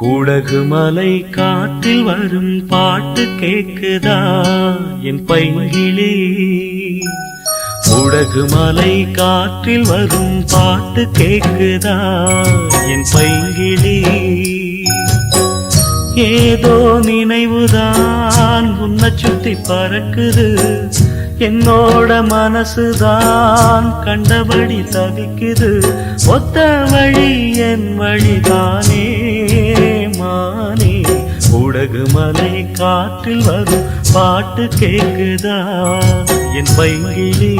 கூடகு மலை காட்டில் வரும் பாட்டு கேக்குதா? என் பைங்கிளி. கூடகு மலை காற்றில் வரும் பாட்டு கேக்குதா? என் பைங்கிளி. ஏதோ நினைவுதான் உன்னை சுத்தி பறக்குது. என்னோட மனசுதான் கண்டபடி தவிக்குது. ஒத்த வழி என் வழிதானே. உடகு மலை காற்றில் வரும் பாட்டு கேக்குதா? என் பைங்கிலே